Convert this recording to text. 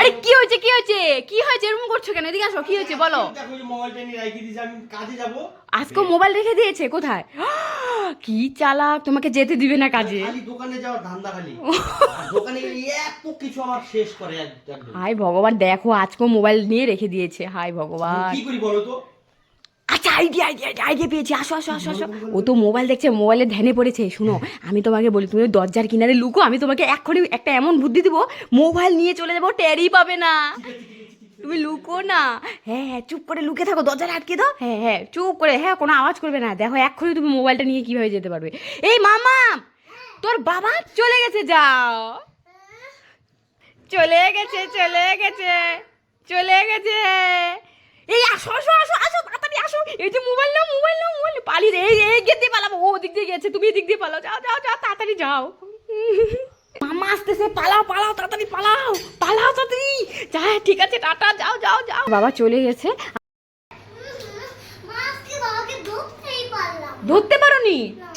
আরে কি হয়েছে কি হয়েছে? কি হয়েছে? এরকম করছ কেন? এদিকে আসো কি হয়েছে বলো। আজকে মোবাইল রেখে দিয়েছে কোথায়? কি চালাক তোমাকে যেতে দিবে না কাজে। দোকানে যাওয়ার ধান্দা খালি। দোকানে এত কিছু আমার শেষ করে হাই ভগবান দেখো আজকেও মোবাইল নিয়ে রেখে দিয়েছে। হাই ভগবান। কি করি বলো তো? আচ্ছা আইডিয়া আইডিয়া আইডিয়া পেয়েছি। আসো আসো আসো আসো। ও তো মোবাইল দেখছে মোবাইলে ধ্যানে পড়েছে। শুনো, আমি তোমাকে বলি, তুমি দরজার কিনারে লুকো, আমি তোমাকে এক্ষুনি একটা এমন বুদ্ধি দিব মোবাইল নিয়ে চলে যাব টেরই পাবে না। তুমি লুকো না। হ্যাঁ হ্যাঁ চুপ করে লুকে থাকো, দরজাটা আটকে দাও। হ্যাঁ হ্যাঁ চুপ করে হ্যাঁ কোনো আওয়াজ করবে না। দেখো, এক্ষুনি তুমি মোবাইলটা নিয়ে কীভাবে যেতে পারবে। এই মামা, তোর বাবা চলে গেছে, যাও। চলে গেছে চলে গেছে চলে গেছে। এই, আসো আসো আসো। এই যে মোবাইল নাও মোবাইল নাও মোবাইল পালি পালিয়ে রে, এই এই গেট দিয়ে পালাবো। ও দিক দিয়ে গেছে তুমি এদিক দিয়ে পালাও। যাও যাও যাও তাড়াতাড়ি যাও। মামা আসতেছে পালাও পালাও তাড়াতাড়ি পালাও পালাও তাড়াতাড়ি। যা ঠিক আছে টাটা যাও যাও যাও। বাবা চলে গেছে। ধরতে পারোনি? না